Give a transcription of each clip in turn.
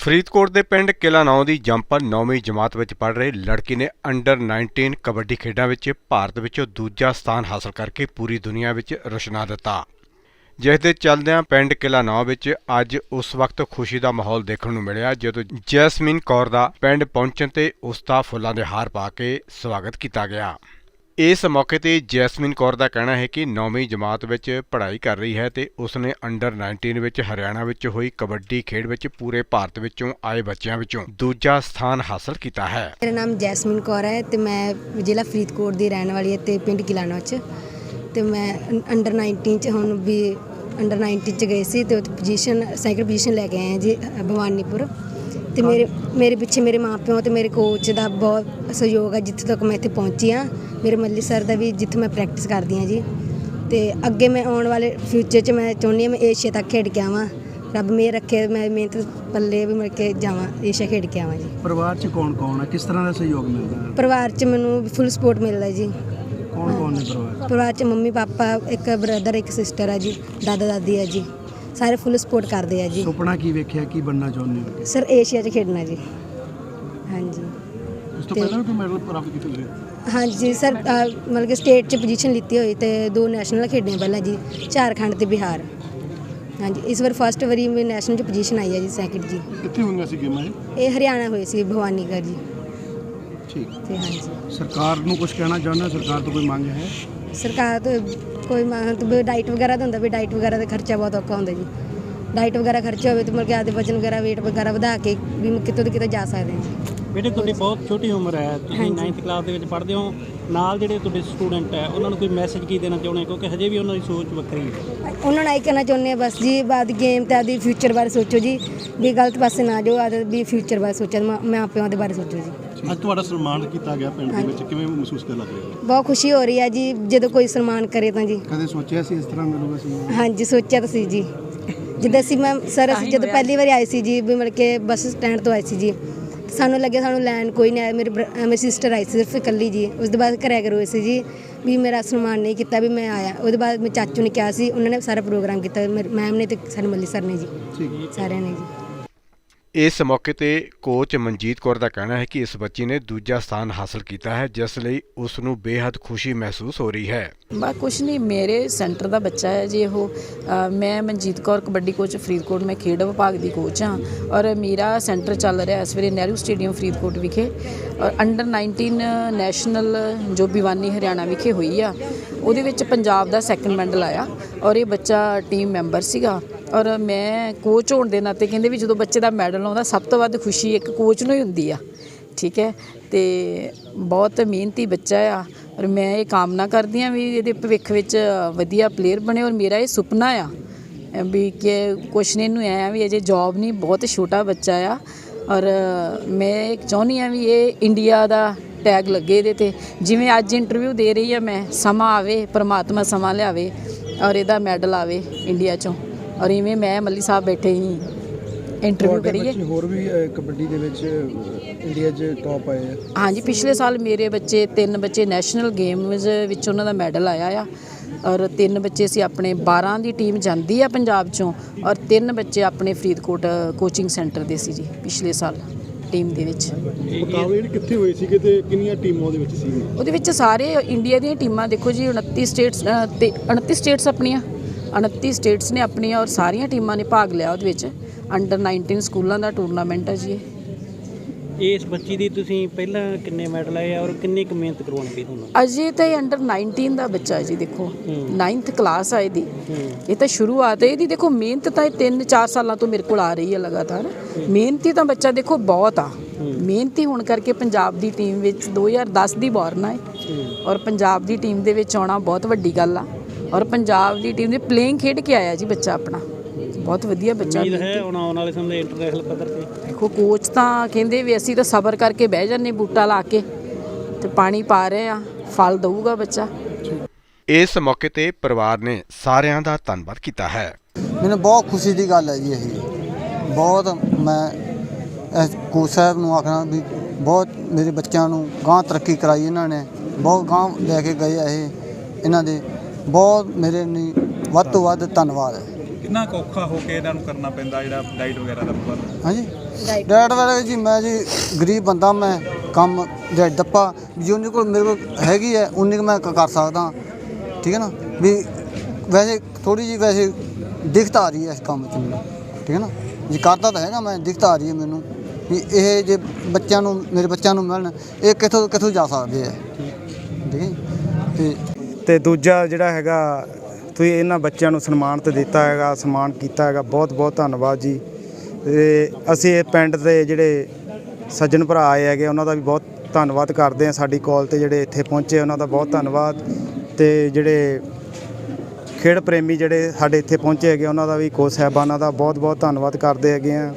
ਫਰੀਦਕੋਟ ਦੇ ਪਿੰਡ ਕਿਲਾਨੌ ਦੀ ਜੰਪਰ 9ਵੀਂ ਜਮਾਤ ਵਿੱਚ ਪੜ੍ਹ ਰਹੇ ਲੜਕੀ ਨੇ ਅੰਡਰ 19 ਕਬੱਡੀ ਖੇਡਾਂ ਵਿੱਚ ਭਾਰਤ ਵਿੱਚੋਂ ਦੂਜਾ ਸਥਾਨ ਹਾਸਲ ਕਰਕੇ ਪੂਰੀ ਦੁਨੀਆ ਵਿੱਚ ਰੁਸ਼ਨਾ ਦਿੱਤਾ। ਜਿਸ ਦੇ ਚੱਲਦਿਆਂ ਪਿੰਡ ਕਿਲਾਨੌ ਵਿੱਚ ਅੱਜ ਉਸ ਵਕਤ ਖੁਸ਼ੀ ਦਾ ਮਾਹੌਲ ਦੇਖਣ ਨੂੰ ਮਿਲਿਆ, ਜਦੋਂ ਜੈਸਮੀਨ ਕੌਰ ਦਾ ਪਿੰਡ ਪਹੁੰਚਣ ਤੇ ਉਸ ਦਾ ਫੁੱਲਾਂ ਦੇ ਹਾਰ ਪਾ ਕੇ ਸਵਾਗਤ ਕੀਤਾ ਗਿਆ। ਇਸ ਮੌਕੇ ਤੇ ਜੈਸਮੀਨ ਕੌਰ ਦਾ ਕਹਿਣਾ ਹੈ ਕਿ 9ਵੀਂ ਜਮਾਤ ਵਿੱਚ ਪੜ੍ਹਾਈ ਕਰ ਰਹੀ ਹੈ ਤੇ ਉਸਨੇ ਅੰਡਰ 19 ਵਿੱਚ ਹਰਿਆਣਾ ਵਿੱਚ ਹੋਈ ਕਬੱਡੀ ਖੇਡ ਵਿੱਚ ਪੂਰੇ ਭਾਰਤ ਵਿੱਚੋਂ ਆਏ ਬੱਚਿਆਂ ਵਿੱਚੋਂ ਦੂਜਾ ਸਥਾਨ ਹਾਸਲ ਕੀਤਾ ਹੈ। ਮੇਰਾ ਨਾਮ ਜੈਸਮੀਨ ਕੌਰ ਹੈ ਤੇ ਮੈਂ ਜ਼ਿਲ੍ਹਾ ਫਰੀਦਕੋਟ ਦੀ ਰਹਿਣ ਵਾਲੀ ਹਾਂ ਤੇ ਪਿੰਡ ਕਿਲਾਨਾ ਵਿੱਚ ਤੇ ਮੈਂ ਅੰਡਰ 19 ਚ ਹੁਣ ਵੀ ਅੰਡਰ 19 ਚ ਗਏ ਸੀ ਤੇ ਉੱਥੇ ਪੋਜੀਸ਼ਨ ਸੈਕਿੰਡ ਪੋਜੀਸ਼ਨ ਲੈ ਕੇ ਆਏ ਹਾਂ ਜੀ ਭਵਾਨੀਪੁਰ। ਤੇ ਮੇਰੇ ਮੇਰੇ ਪਿੱਛੇ ਮੇਰੇ ਮਾਪਿਓ ਤੇ ਮੇਰੇ ਕੋਚ ਦਾ ਬਹੁਤ ਸਹਿਯੋਗ ਹੈ ਜਿੱਥੇ ਤੱਕ ਮੈਂ ਇੱਥੇ ਪਹੁੰਚੀ ਹਾਂ। ਮੇਰੇ ਮੱਲੀ ਸਰ ਦਾ ਵੀ ਜਿੱਥੇ ਮੈਂ ਪ੍ਰੈਕਟਿਸ ਕਰਦੀ ਹਾਂ ਜੀ। ਤੇ ਅੱਗੇ ਮੈਂ ਆਉਣ ਵਾਲੇ ਫਿਊਚਰ 'ਚ ਮੈਂ ਚਾਹੁੰਦੀ ਹਾਂ ਮੈਂ ਏਸ਼ੀਆ ਤੱਕ ਖੇਡ ਕੇ ਆਵਾਂ। ਰੱਬ ਮੇਰ ਰੱਖੇ ਮੈਂ ਮਿਹਨਤ ਪੱਲੇ ਵੀ ਮਿਲ ਕੇ ਜਾਵਾਂ ਏਸ਼ੀਆ ਖੇਡ ਕੇ ਆਵਾਂ ਜੀ। ਪਰਿਵਾਰ 'ਚ ਕੌਣ ਕੌਣ ਹੈ? ਕਿਸ ਤਰ੍ਹਾਂ ਦਾ ਸਹਿਯੋਗ ਮਿਲਦਾ ਪਰਿਵਾਰ 'ਚ ਮੈਨੂੰ ਫੁੱਲ ਸਪੋਰਟ ਮਿਲਦਾ ਜੀ। ਕੌਣ ਕੌਣ ਨੇ ਪਰਿਵਾਰ 'ਚ? ਪਰਿਵਾਰ 'ਚ ਮੰਮੀ ਪਾਪਾ ਇੱਕ ਬ੍ਰਦਰ ਇੱਕ ਸਿਸਟਰ ਹੈ ਜੀ ਦਾਦਾ ਦਾਦੀ ਹੈ ਜੀ। ਸਾਰੇ ਫੁੱਲ ਸਪੋਰਟ ਕਰਦੇ ਆ ਜੀ। ਸੁਪਨਾ ਕੀ ਵੇਖਿਆ ਕੀ ਬਣਨਾ ਚਾਹੁੰਦੇ ਹੋ? ਸਰ ਏਸ਼ੀਆ 'ਚ ਖੇਡਣਾ ਜੀ। ਹਾਂਜੀ। ਇਸ ਤੋਂ ਪਹਿਲਾਂ ਵੀ ਕੋਈ ਮੈਡਲ ਪ੍ਰਾਪਤ ਕੀਤੇ ਹੋਏ ਹਾਂਜੀ ਸਰ ਅਹ, ਮਤਲਬ ਕਿ ਸਟੇਟ 'ਚ ਪੋਜੀਸ਼ਨ ਲਿੱਤੀ ਹੋਈ ਤੇ ਦੋ ਨੈਸ਼ਨਲ ਖੇਡੀਆਂ ਪਹਿਲਾਂ ਜੀ ਝਾਰਖੰਡ ਤੇ ਬਿਹਾਰ। ਹਾਂਜੀ ਇਸ ਵਾਰ ਫਸਟ ਵਾਰੀ ਮੈਂ ਨੈਸ਼ਨਲ 'ਚ ਪੋਜੀਸ਼ਨ ਆਈ ਹੈ ਜੀ ਸੈਕਿੰਡ ਜੀ। ਕਿੱਥੇ ਹੋਈਆਂ ਸੀ ਗੇਮਾਂ ਇਹ? ਇਹ ਹਰਿਆਣਾ ਹੋਏ ਸੀ ਭਵਾਨੀਗੜ੍ਹ ਜੀ। ਠੀਕ। ਤੇ ਹਾਂਜੀ। ਸਰਕਾਰ ਨੂੰ ਕੁਝ ਕਹਿਣਾ ਚਾਹੁੰਦੇ ਹੋ? ਸਰਕਾਰ ਤੋਂ ਕੋਈ ਮੰਗ ਹੈ? ਸਰਕਾਰ ਤੋਂ ਕੋਈ ਵੀ ਡਾਈਟ ਵਗੈਰਾ ਦਾ ਹੁੰਦਾ ਵੀ ਡਾਈਟ ਵਗੈਰਾ ਦਾ ਖਰਚਾ ਬਹੁਤ ਔਖਾ ਹੁੰਦਾ ਜੀ। ਡਾਈਟ ਵਗੈਰਾ ਖਰਚਾ ਹੋਵੇ ਤੇ ਮਤਲਬ ਕਿ ਆਪਦੇ ਵਜਨ ਵਗੈਰਾ weight ਵਗੈਰਾ ਵਧਾ ਕੇ ਵੀ ਕਿਤੋਂ ਤੋਂ ਕਿਤੇ ਜਾ ਸਕਦੇ ਹਾਂ ਜੀ। ਬੇਟੇ ਤੁਹਾਡੀ ਬਹੁਤ ਛੋਟੀ ਉਮਰ ਹੈ। ਤੁਸੀਂ 9th ਕਲਾਸ ਦੇ ਵਿੱਚ ਪੜ੍ਹਦੇ ਹੋ। ਨਾਲ ਜਿਹੜੇ ਤੁਹਾਡੇ ਸਟੂਡੈਂਟ ਹੈ ਉਹਨਾਂ ਨੂੰ ਕੋਈ ਮੈਸੇਜ ਕੀ ਦੇਣਾ ਚਾਹੁੰਦੇ? ਕਿਉਂਕਿ ਹਜੇ ਵੀ ਉਹਨਾਂ ਦੀ ਸੋਚ ਵੱਖਰੀ ਹੈ। ਉਹਨਾਂ ਨਾਲ ਇਹ ਕਹਿਣਾ ਚਾਹੁੰਦੇ ਆ ਬਸ ਜੀ ਬਾਦ ਗੇਮ ਤੇ ਆਦੀ ਫਿਊਚਰ ਬਾਰੇ ਸੋਚੋ ਜੀ। ਵੀ ਗਲਤ ਪਾਸੇ ਨਾ ਜਾਓ ਆਦੇ ਵੀ ਫਿਊਚਰ ਬਾਰੇ ਸੋਚੋ ਮਾਂ- ਮਾਂ ਪਿਓ ਦੇ ਬਾਰੇ ਸੋਚੋ ਜੀ। ਅੱਜ ਤੁਹਾਡਾ ਸਨਮਾਨ ਕੀਤਾ ਗਿਆ ਪਿੰਡ ਦੇ ਵਿੱਚ ਕਿਵੇਂ ਮਹਿਸੂਸ ਕਰ ਲੱਗ ਰਿਹਾ ਬਹੁਤ ਖੁਸ਼ੀ ਹੋ ਰਹੀ ਹੈ ਜੀ ਜਦੋਂ ਕੋਈ ਸਨਮਾਨ ਕਰੇ ਤਾਂ ਜੀ। ਕਦੇ ਸੋਚਿਆ ਸੀ ਇਸ ਤਰ੍ਹਾਂ ਮਿਲੂਗਾ ਸਨਮਾਨ? ਹਾਂਜੀ ਸੋਚਿਆ ਤਾਂ ਸੀ ਜੀ। ਜਿੱਦਾਂ ਅਸੀਂ ਮੈਂ ਸਰ ਅਸੀਂ ਜਦੋਂ ਪਹਿਲੀ ਵਾਰੀ ਆਏ ਸੀ ਜੀ ਵੀ ਮਿਲ ਕੇ ਬੱਸ ਸਟੈਂਡ ਤੋਂ ਆਏ ਸੀ ਜੀ ਸਾਨੂੰ ਲੱਗਿਆ ਸਾਨੂੰ ਲੈਣ ਕੋਈ ਨਹੀਂ ਆਇਆ। ਮੇਰੇ ਮੇਰੀ ਸਿਸਟਰ ਆਈ ਸੀ ਸਿਰਫ ਇਕੱਲੀ ਜੀ। ਉਸ ਤੋਂ ਬਾਅਦ ਘਰੇ ਕਰੋਏ ਸੀ ਜੀ ਵੀ ਮੇਰਾ ਸਨਮਾਨ ਨਹੀਂ ਕੀਤਾ ਵੀ ਮੈਂ ਆਇਆ। ਉਹਦੇ ਬਾਅਦ ਮੇਰੇ ਚਾਚੂ ਨੇ ਕਿਹਾ ਸੀ ਉਹਨਾਂ ਨੇ ਸਾਰਾ ਪ੍ਰੋਗਰਾਮ ਕੀਤਾ। ਮੈਮ ਨੇ ਤੇ ਸਾਨੂੰ ਮੱਲੀ ਸਰ ਨੇ ਜੀ। ਠੀਕ। ਸਾਰਿਆਂ ਨੇ ਜੀ। ਇਸ ਮੌਕੇ ਤੇ ਕੋਚ ਮਨਜੀਤ ਕੌਰ ਦਾ ਕਹਿਣਾ ਹੈ ਕਿ ਇਸ ਬੱਚੀ ਨੇ ਦੂਜਾ ਸਥਾਨ ਹਾਸਲ ਕੀਤਾ ਹੈ, ਜਿਸ ਲਈ ਉਸ ਨੂੰ ਬੇहद ਖੁਸ਼ੀ ਮਹਿਸੂਸ ਹੋ ਰਹੀ ਹੈ। ਬਾ ਕੁਛ ਨਹੀਂ, ਮੇਰੇ ਸੈਂਟਰ ਦਾ ਬੱਚਾ ਹੈ ਜੀ ਉਹ ਮੈਂ ਮਨਜੀਤ ਕੌਰ ਕਬੱਡੀ ਕੋਚ ਫਰੀਦਕੋਟ, ਮੈਂ ਖੇਡ ਵਿਭਾਗ ਦੀ ਕੋਚ ਹਾਂ ਔਰ ਮੇਰਾ ਸੈਂਟਰ ਚੱਲ ਰਿਹਾ ਇਸ ਵੇਲੇ ਨਹਿਰੂ ਸਟੇਡੀਅਮ ਫਰੀਦਕੋਟ ਵਿਖੇ ਔਰ ਅੰਡਰ 19 ਨੈਸ਼ਨਲ ਜੋ ਭਿਵਾਨੀ ਹਰਿਆਣਾ ਵਿਖੇ ਹੋਈ ਆ, ਉਹਦੇ ਵਿੱਚ ਪੰਜਾਬ ਦਾ ਸੈਕੰਡ ਮੈਡਲ ਆਇਆ ਔਰ ਇਹ ਬੱਚਾ ਟੀਮ ਮੈਂਬਰ ਸੀਗਾ। ਔਰ ਮੈਂ ਕੋਚ ਹੋਣ ਦੇ ਨਾਤੇ ਕਹਿੰਦੇ ਵੀ ਜਦੋਂ ਬੱਚੇ ਦਾ ਮੈਡਲ ਆਉਂਦਾ, ਸਭ ਤੋਂ ਵੱਧ ਖੁਸ਼ੀ ਇੱਕ ਕੋਚ ਨੂੰ ਹੀ ਹੁੰਦੀ ਆ। ਠੀਕ ਹੈ? ਤੇ ਬਹੁਤ ਮਿਹਨਤੀ ਬੱਚਾ ਆ। ਔਰ ਮੈਂ ਇਹ ਕਾਮਨਾ ਕਰਦੀ ਆ ਵੀ ਇਹਦੇ ਭਵਿੱਖ ਵਿੱਚ ਵਧੀਆ ਪਲੇਅਰ ਬਣੇ ਔਰ ਮੇਰਾ ਇਹ ਸੁਪਨਾ ਆ ਵੀ ਕਿ ਕੁਛ ਨੇ ਇਹਨੂੰ ਐ ਆ ਵੀ ਅਜੇ ਜੌਬ ਨਹੀਂ ਬਹੁਤ ਛੋਟਾ ਬੱਚਾ ਆ। ਔਰ ਮੈਂ ਚਾਹੁੰਦੀ ਆ ਵੀ ਇਹ ਇੰਡੀਆ ਦਾ ਟੈਗ ਲੱਗੇ ਇਹਦੇ ਤੇ। ਜਿਵੇਂ ਅੱਜ ਇੰਟਰਵਿਊ ਦੇ ਰਹੀ ਆ ਮੈਂ, ਸਮਾਂ ਆਵੇ, ਪ੍ਰਮਾਤਮਾ ਸਮਾਂ ਲਿਆਵੇ ਔਰ ਇਹਦਾ ਮੈਡਲ ਆਵੇ ਇੰਡੀਆ ਚੋਂ। ਔਰ ਇਵੇਂ ਮੈਂ ਮੱਲੀ ਸਾਹਿਬ ਬੈਠੇ ਹੀ ਇੰਟਰਵਿਊ ਕਰੀਏ। ਹੋਰ ਵੀ ਕਬੱਡੀ ਦੇ ਵਿੱਚ ਇੰਡੀਆ 'ਚ ਟੌਪ ਆਏ ਆ। ਹਾਂਜੀ ਪਿਛਲੇ ਸਾਲ ਮੇਰੇ ਬੱਚੇ ਤਿੰਨ ਬੱਚੇ ਨੈਸ਼ਨਲ ਗੇਮਸ ਵਿੱਚ ਉਹਨਾਂ ਦਾ ਮੈਡਲ ਆਇਆ ਆ। ਔਰ ਤਿੰਨ ਬੱਚੇ ਸੀ ਆਪਣੇ 12 ਦੀ ਟੀਮ ਜਾਂਦੀ ਆ ਪੰਜਾਬ ਚੋਂ। ਔਰ ਤਿੰਨ ਬੱਚੇ ਆਪਣੇ ਫਰੀਦਕੋਟ ਕੋਚਿੰਗ ਸੈਂਟਰ ਦੇ ਸੀ ਜੀ ਪਿਛਲੇ ਸਾਲ ਟੀਮ ਦੇ ਵਿੱਚ। ਮੁਕਾਬਲੇ ਜਿਹੜੇ ਕਿੱਥੇ ਹੋਏ ਸੀਗੇ ਤੇ ਕਿੰਨੀਆਂ ਟੀਮਾਂ ਉਹਦੇ ਵਿੱਚ ਸੀਗੇ ਉਹਦੇ ਵਿੱਚ ਸਾਰੇ ਇੰਡੀਆ ਦੀਆਂ ਟੀਮਾਂ ਦੇਖੋ ਜੀ 29 ਸਟੇਟਸ ਅ, ਤੇ 29 ਸਟੇਟਸ ਆਪਣੀਆਂ। 29 ਸਟੇਟਸ ਨੇ ਆਪਣੀਆਂ ਔਰ ਸਾਰੀਆਂ ਟੀਮਾਂ ਨੇ ਭਾਗ ਲਿਆ ਉਹਦੇ ਵਿੱਚ। ਅੰਡਰ 19 ਸਕੂਲਾਂ ਦਾ ਟੂਰਨਾਮੈਂਟ ਹੈ ਜੀ ਇਹ। ਇਸ ਬੱਚੀ ਦੀ ਤੁਸੀਂ ਪਹਿਲਾਂ ਕਿੰਨੇ ਮੈਡਲ ਆਏ ਆ ਔਰ ਕਿੰਨੀ ਕੁ ਮਿਹਨਤ ਕਰਵਾਉਣੀ ਪਈ ਤੁਹਾਨੂੰ? ਅਜੇ ਤਾਂ ਇਹ ਅੰਡਰ 19 ਦਾ ਬੱਚਾ ਹੈ ਜੀ ਦੇਖੋ। 9th ਕਲਾਸ ਆ ਇਹਦੀ। ਇਹ ਤਾਂ ਸ਼ੁਰੂਆਤ ਹੈ। ਇਹਦੀ ਦੇਖੋ ਮਿਹਨਤ ਤਾਂ ਇਹ 3-4 ਸਾਲਾਂ ਤੋਂ ਮੇਰੇ ਕੋਲ ਆ ਰਹੀ ਹੈ ਲਗਾਤਾਰ। ਮਿਹਨਤੀ ਤਾਂ ਬੱਚਾ ਦੇਖੋ ਬਹੁਤ ਆ। ਮਿਹਨਤੀ ਹੋਣ ਕਰਕੇ ਪੰਜਾਬ ਦੀ ਟੀਮ ਵਿੱਚ 2010 ਦੀ ਬੋਰਨ ਹੈ। ਔਰ ਪੰਜਾਬ ਦੀ ਟੀਮ ਦੇ ਵਿੱਚ ਆਉਣਾ ਬਹੁਤ ਵੱਡੀ ਗੱਲ ਆ। ਔਰ ਪੰਜਾਬ ਦੀ ਟੀਮ ਦੇ ਪਲੇਇੰਗ ਖੇਡ ਕੇ ਆਇਆ ਜੀ ਬੱਚਾ ਆਪਣਾ। ਬਹੁਤ ਵਧੀਆ ਬੱਚਾ ਉਮੀਦ। ਹੈ ਹੁਣ ਆਉਣ ਵਾਲੇ ਸਮੇਂ ਦੇ ਇੰਟਰਨੈਸ਼ਨਲ ਪੱਧਰ ਤੇ। ਦੇਖੋ ਕੋਚ ਤਾਂ ਕਹਿੰਦੇ ਵੀ ਅਸੀਂ ਤਾਂ ਸਬਰ ਕਰਕੇ ਬਹਿ ਜਾਂਦੇ ਬੂਟਾ ਲਾ ਕੇ ਤੇ ਪਾਣੀ ਪਾ ਰਹੇ ਆ ਫਲ ਦਊਗਾ ਬੱਚਾ। ਇਸ ਮੌਕੇ ਤੇ ਪਰਿਵਾਰ ਨੇ ਸਾਰਿਆਂ ਦਾ ਧੰਨਵਾਦ ਕੀਤਾ ਹੈ। ਮੈਨੂੰ ਬਹੁਤ ਖੁਸ਼ੀ ਦੀ ਗੱਲ ਹੈ ਜੀ ਇਹ। ਬਹੁਤ ਮੈਂ ਕੋਚ ਸਾਹਿਬ ਨੂੰ ਆਖਣਾ ਵੀ ਬਹੁਤ ਮੇਰੇ ਬੱਚਿਆਂ ਨੂੰ ਗਾਂ ਤਰੱਕੀ ਕਰਾਈ ਇਹਨਾਂ ਨੇ। ਬਹੁਤ ਗਾਂ ਲੈ ਕੇ ਗਏ ਆ ਇਹ ਇਹਨਾਂ ਦੇ ਬਹੁਤ ਮੇਰੇ ਲਈ ਵੱਧ ਤੋਂ ਵੱਧ ਧੰਨਵਾਦ। ਹੈ ਕਿੰਨਾ ਕੁ ਔਖਾ ਹੋ ਕੇ ਇਹਨਾਂ ਨੂੰ ਕਰਨਾ ਪੈਂਦਾ ਜਿਹੜਾ ਡਾਈਟ ਵਗੈਰਾ ਦਾ ਪ੍ਰਬੰਧ? ਹਾਂਜੀ? ਡੈਡ ਵਾਲੇ ਜੀ ਮੈਂ ਜੀ ਗਰੀਬ ਬੰਦਾ ਮੈਂ ਕੰਮ ਦੇ ਦੱਪਾ ਜੋ ਉਹਨੇ ਕੋਲ ਮੇਰੇ ਕੋਲ ਹੈਗੀ ਹੈ ਉਨੀ ਕੁ ਮੈਂ ਕ- ਕਰ ਸਕਦਾ। ਠੀਕ ਹੈ ਨਾ? ਵੀ ਵੈਸੇ ਥੋੜੀ ਜੀ ਵੈਸੇ ਦਿੱਕਤ ਆ ਰਹੀ ਹੈ ਇਸ ਕੰਮ 'ਚ ਮੈਨੂੰ। ਠੀਕ ਹੈ ਨਾ? ਜੀ ਕਰਦਾ ਤਾਂ ਹੈਗਾ ਮੈਂ ਦਿੱਕਤ ਆ ਰਹੀ ਹੈ ਮੈਨੂੰ। ਵੀ ਇਹ ਜੇ ਬੱਚਿਆਂ ਨੂੰ ਮੇਰੇ ਬੱਚਿਆਂ ਨੂੰ ਮਿਲਣ ਇਹ ਕਿੱਥੋਂ ਕਿੱਥੋਂ ਜਾ ਸਕਦੇ ਆ ਠੀਕ ਹੈ? ਜੀ? ਤੇ ਤੇ ਦੂਜਾ ਜਿਹੜਾ ਹੈਗਾ, ਤੁਸੀਂ ਇਹਨਾਂ ਬੱਚਿਆਂ ਨੂੰ ਸਨਮਾਨਿਤ ਦਿੱਤਾ ਹੈਗਾ, ਸਨਮਾਨ ਕੀਤਾ ਹੈਗਾ, ਬਹੁਤ ਬਹੁਤ ਧੰਨਵਾਦ ਜੀ। ਤੇ ਅਸੀਂ ਇਹ ਪਿੰਡ ਦੇ ਜਿਹੜੇ ਸੱਜਣ ਭਰਾ ਆਏ ਹੈਗੇ, ਉਹਨਾਂ ਦਾ ਵੀ ਬਹੁਤ ਧੰਨਵਾਦ ਕਰਦੇ ਹਾਂ ਸਾਡੀ ਕਾਲ ਤੇ ਜਿਹੜੇ ਇੱਥੇ ਪਹੁੰਚੇ, ਉਹਨਾਂ ਦਾ ਬਹੁਤ ਧੰਨਵਾਦ। ਤੇ ਜਿਹੜੇ ਖੇਡ ਪ੍ਰੇਮੀ ਜਿਹੜੇ ਸਾਡੇ ਇੱਥੇ ਪਹੁੰਚੇ ਹੈਗੇ, ਉਹਨਾਂ ਦਾ ਵੀ ਕੋਚ ਸਾਹਿਬਾਨਾਂ ਦਾ ਬਹੁਤ ਬਹੁਤ ਧੰਨਵਾਦ ਕਰਦੇ ਹੈਗੇ ਆ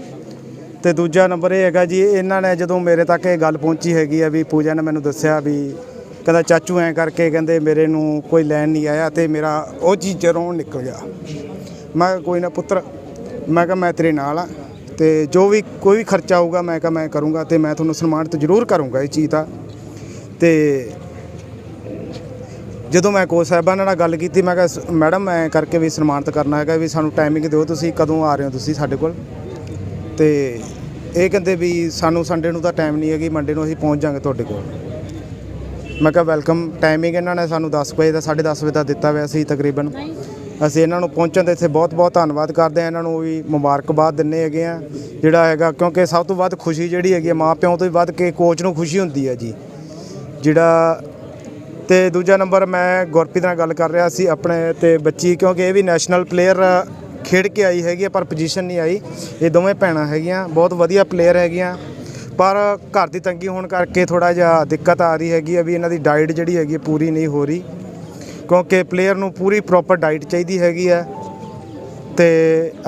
ਤੇ ਦੂਜਾ ਨੰਬਰ ਇਹ ਹੈਗਾ ਜੀ, ਇਹਨਾਂ ਨੇ ਜਦੋਂ ਮੇਰੇ ਤੱਕ ਇਹ ਗੱਲ ਪਹੁੰਚੀ ਹੈਗੀ ਆ ਵੀ ਪੂਜਾ ਨੇ ਮੈਨੂੰ ਦੱਸਿਆ ਵੀ ਕਹਿੰਦਾ, ਚਾਚੂ, ਐਂ ਕਰਕੇ ਕਹਿੰਦੇ ਮੇਰੇ ਨੂੰ ਕੋਈ ਲੈਣ ਨਹੀਂ ਆਇਆ ਤੇ ਮੇਰਾ ਉਹ ਚੀਜ਼ ਰੋਣ ਨਿਕਲ ਗਿਆ। ਮੈਂ ਕੋਈ ਨਾ ਪੁੱਤਰ, ਮੈਂ ਕਿਹਾ, ਮੈਂ ਤੇਰੇ ਨਾਲ ਆ ਤੇ ਜੋ ਵੀ ਕੋਈ ਵੀ ਖਰਚਾ ਆਊਗਾ, ਮੈਂ ਕਿਹਾ, ਮੈਂ ਕਰੂੰਗਾ ਤੇ ਮੈਂ ਤੁਹਾਨੂੰ ਸਨਮਾਨਿਤ ਜ਼ਰੂਰ ਕਰੂੰਗਾ ਇਹ ਚੀਜ਼ ਦਾ। ਤੇ ਜਦੋਂ ਮੈਂ ਕੋਚ ਸਾਹਿਬਾਨ ਨਾਲ ਗੱਲ ਕੀਤੀ, ਮੈਂ ਕਿਹਾ, ਸ- ਮੈਡਮ ਮੈਂ ਕਰਕੇ ਵੀ ਸਨਮਾਨਿਤ ਕਰਨਾ ਹੈਗਾ ਵੀ ਸਾਨੂੰ ਟਾਈਮਿੰਗ ਦਿਓ ਤੁਸੀਂ, ਕਦੋਂ ਆ ਰਹੇ ਹੋ ਤੁਸੀਂ ਸਾਡੇ ਕੋਲ? ਤੇ ਇਹ ਕਹਿੰਦੇ ਵੀ ਸਾਨੂੰ ਸੰਡੇ ਨੂੰ ਤਾਂ ਟਾਈਮ ਨਹੀਂ ਹੈਗੀ ਮੰਡੇ ਨੂੰ ਅਸੀਂ ਪਹੁੰਚ ਜਾਾਂਗੇ ਤੁਹਾਡੇ ਕੋਲ। ਮੈਂ ਕਿਹਾ ਵੈਲਕਮ ਟਾਈਮਿੰਗ ਇਹਨਾਂ ਨੇ ਸਾਨੂੰ 10 ਵਜੇ ਦਾ 10:30 ਵਜੇ ਦਾ ਦਿੱਤਾ ਹੋਇਆ ਸੀ ਤਕਰੀਬਨ। ਅਸੀਂ ਇਹਨਾਂ ਨੂੰ ਪਹੁੰਚਣ ਦੇ ਇੱਥੇ ਬਹੁਤ ਬਹੁਤ ਧੰਨਵਾਦ ਕਰਦੇ ਆ ਇਹਨਾਂ ਨੂੰ ਵੀ ਮੁਬਾਰਕਬਾਦ ਦਿੰਨੇ ਹੈਗੇ ਆ ਜਿਹੜਾ ਹੈਗਾ ਕਿਉਂਕਿ ਸਭ ਤੋਂ ਵੱਧ ਖੁਸ਼ੀ ਜਿਹੜੀ ਹੈਗੀ ਆ ਮਾਂ ਪਿਓ ਤੋਂ ਵੀ ਵੱਧ ਕੇ ਕੋਚ ਨੂੰ ਖੁਸ਼ੀ ਹੁੰਦੀ ਹੈ ਜੀ। ਜਿਹੜਾ ਤੇ ਦੂਜਾ ਨੰਬਰ ਮੈਂ ਗੁਰਪ੍ਰੀਤ ਨਾਲ ਗੱਲ ਕਰ ਰਿਹਾ ਸੀ ਆਪਣੇ ਤੇ ਬੱਚੀ ਕਿਉਂਕਿ ਇਹ ਵੀ ਨੈਸ਼ਨਲ ਪਲੇਅਰ ਖੇਡ ਕੇ ਆਈ ਹੈਗੀ ਆ, ਪਰ ਪੋਜੀਸ਼ਨ ਨਹੀਂ ਆਈ। ਇਹ ਦੋਵੇਂ ਭੈਣਾਂ ਹੈਗੀਆਂ ਬਹੁਤ ਵਧੀਆ ਪਲੇਅਰ ਹੈਗੀਆਂ। ਪਰ ਘਰ ਦੀ ਤੰਗੀ ਹੋਣ ਕਰਕੇ ਥੋੜਾ ਜਿਹਾ ਦਿੱਕਤ ਆ ਰਹੀ ਹੈਗੀ ਆ ਵੀ ਇਹਨਾਂ ਦੀ ਡਾਈਟ ਜਿਹੜੀ ਹੈਗੀ ਪੂਰੀ ਨਹੀਂ ਹੋ ਰਹੀ ਕਿਉਂਕਿ ਪਲੇਅਰ ਨੂੰ ਪੂਰੀ ਪ੍ਰੋਪਰ ਡਾਈਟ ਚਾਹੀਦੀ ਹੈਗੀ ਆ ਤੇ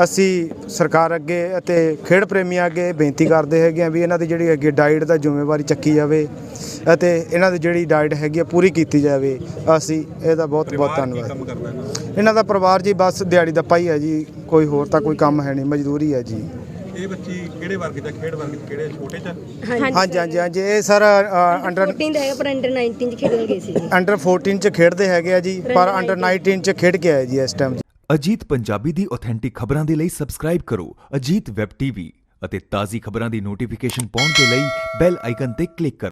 ਅਸੀਂ ਸਰਕਾਰ ਅੱਗੇ ਅਤੇ ਖੇਡ ਪ੍ਰੇਮੀਆਂ ਅੱਗੇ ਬੇਨਤੀ ਕਰਦੇ ਹੈਗੇ ਆ ਵੀ ਇਹਨਾਂ ਦੀ ਜਿਹੜੀ ਹੈਗੀ ਡਾਈਟ ਦਾ ਜ਼ਿੰਮੇਵਾਰੀ ਚੱਕੀ ਜਾਵੇ ਅਤੇ ਇਹਨਾਂ ਦੀ ਜਿਹੜੀ ਡਾਈਟ ਹੈਗੀ ਆ ਪੂਰੀ ਕੀਤੀ ਜਾਵੇ ਅਸੀਂ ਇਹਦਾ ਬਹੁਤ ਬਹੁਤ ਧੰਨਵਾਦ? ਇਹਨਾਂ ਦਾ ਪਰਿਵਾਰ ਜੀ ਬਸ ਦਿਹਾੜੀ ਦਾ ਪਾਈ ਹੈ ਜੀ ਕੋਈ ਹੋਰ ਤਾਂ ਕੋਈ ਕੰਮ ਹੈ ਨਹੀਂ ਮਜ਼ਦੂਰੀ ਹੈ ਜੀ ਇਹ ਬੱਚੀ ਕਿਹੜੇ ਵਰਗ ਚ ਆ? ਖੇਡ ਵਰਗ ਚ ਕਿਹੜੇ ਛੋਟੇ ਚ? ਹਾਂਜੀ। ਹਾਂਜੀ ਹਾਂਜੀ ਇਹ ਸਰ ਅੰਡਰ 14 ਦਾ ਹੈਗਾ ਪਰ ਅੰਡਰ 19 ਚ ਖੇਡਣ ਗਏ ਸੀ ਜੀ। ਅੰਡਰ 14 ਚ ਖੇਡਦੇ ਹੈਗੇ ਆ ਜੀ ਪਰ ਅੰਡਰ 19 ਚ ਖੇਡ ਕੇ ਆਏ ਜੀ ਇਸ ਟਾਈਮ ਅਜੀਤ ਪੰਜਾਬੀ ਦੀ ਆਥੈਂਟਿਕ ਖਬਰਾਂ ਦੇ ਲਈ ਸਬਸਕ੍ਰਾਈਬ ਕਰੋ ਅਜੀਤ ਵੈਬ ਟੀਵੀ ਅਤੇ ਤਾਜ਼ੀ ਖਬਰਾਂ ਦੀ ਨੋਟੀਫਿਕੇਸ਼ਨ ਪਾਉਣ ਦੇ ਲਈ ਬੈਲ ਆਈਕਨ ਤੇ ਕਲਿੱਕ ਕਰੋ।